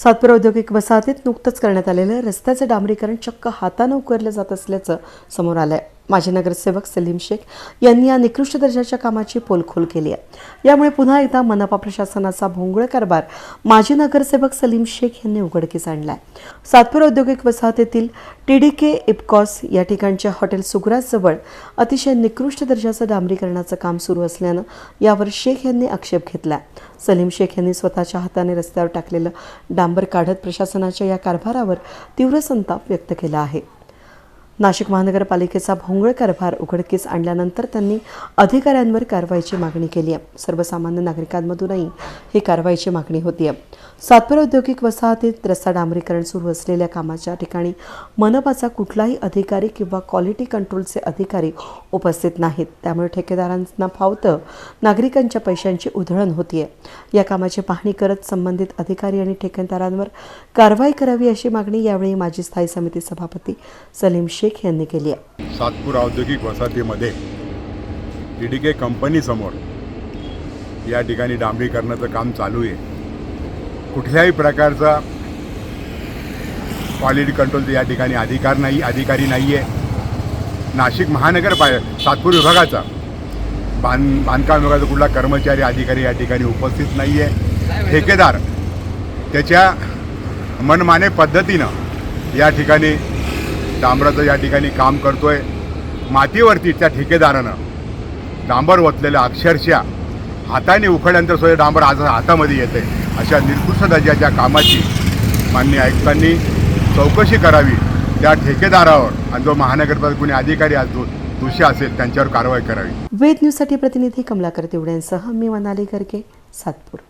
सातपुरा औद्योगिक वसाहतीत नुकतंच करण्यात आलेलं रस्त्याचं डांबरीकरण चक्क हातानं उकरलं जात असल्याचं समोर आलं आहे माजी नगरसेवक सलीम शेख यांनी या निकृष्ट दर्जाच्या कामाची पोलखोल केली आहे. यामुळे पुन्हा एकदा मनपा प्रशासनाचा भोंगळ कारभार माजी नगरसेवक सलीम शेख यांनी उघडकीस आणला आहे सातपूर औद्योगिक वसाहतीतील के इपकॉस या ठिकाणच्या हॉटेल सुग्राजजवळ अतिशय निकृष्ट दर्जाचं डांबरीकरणाचं काम सुरू असल्यानं यावर शेख यांनी आक्षेप घेतला. सलीम शेख यांनी स्वतःच्या हाताने रस्त्यावर टाकलेलं डांबर काढत प्रशासनाच्या या कारभारावर तीव्र संताप व्यक्त केला आहे. नाशिक महानगरपालिकेचा भोंगळ कारभार उघडकीस आणल्यानंतर त्यांनी अधिकाऱ्यांवर कारवाईची मागणी केली आहे. सर्वसामान्य नागरिकांमधूनही ही कारवाईची मागणी होती आहे. सातपुरा औद्योगिक वसाहतीत रस्ता डांबरीकरण सुरू असलेल्या कामाच्या ठिकाणी मनपाचा कुठलाही अधिकारी किंवा क्वालिटी कंट्रोलचे अधिकारी उपस्थित नाहीत. त्यामुळे ठेकेदारांना फावतं नागरिकांच्या पैशांची उधळण होतीये. या कामाची पाहणी करत संबंधित अधिकारी आणि ठेकेदारांवर कारवाई करावी अशी मागणी यावेळी माजी स्थायी समिती सभापती सलीम शेख यांनी केली आहे. सातपूर औद्योगिक वसाहतीमध्ये टी डी के कंपनीसमोर या ठिकाणी डांबरीकरणाचं काम चालू आहे. कुठल्याही प्रकारचा क्वालिटी कंट्रोलचा या ठिकाणी अधिकार नाही अधिकारी नाही आहे नाशिक महानगर पाय सातपूर विभागाचा बांध बांधकाम विभागाचा कुठला कर्मचारी अधिकारी या ठिकाणी उपस्थित नाही आहे ठेकेदार त्याच्या मनमाने पद्धतीनं या ठिकाणी डांबराचं या ठिकाणी काम करतोय. मातीवरती त्या ठेकेदारानं डांबर ओतलेलं अक्षरशः हाताने उखडल्यानंतर सुद्धा डांबर आज हातामध्ये येते. अशा निकृष्ट दर्जाच्या कामाची मान्य आयुक्तांनी चौकशी करावी. त्या ठेकेदारावर आणि जो महानगरपालिका कोणी अधिकारी आज दोषी असेल त्यांच्यावर कारवाई करावी. वेद न्यूजसाठी प्रतिनिधी कमलाकर तिवड्यांसह मी मनाली करके सातपूर.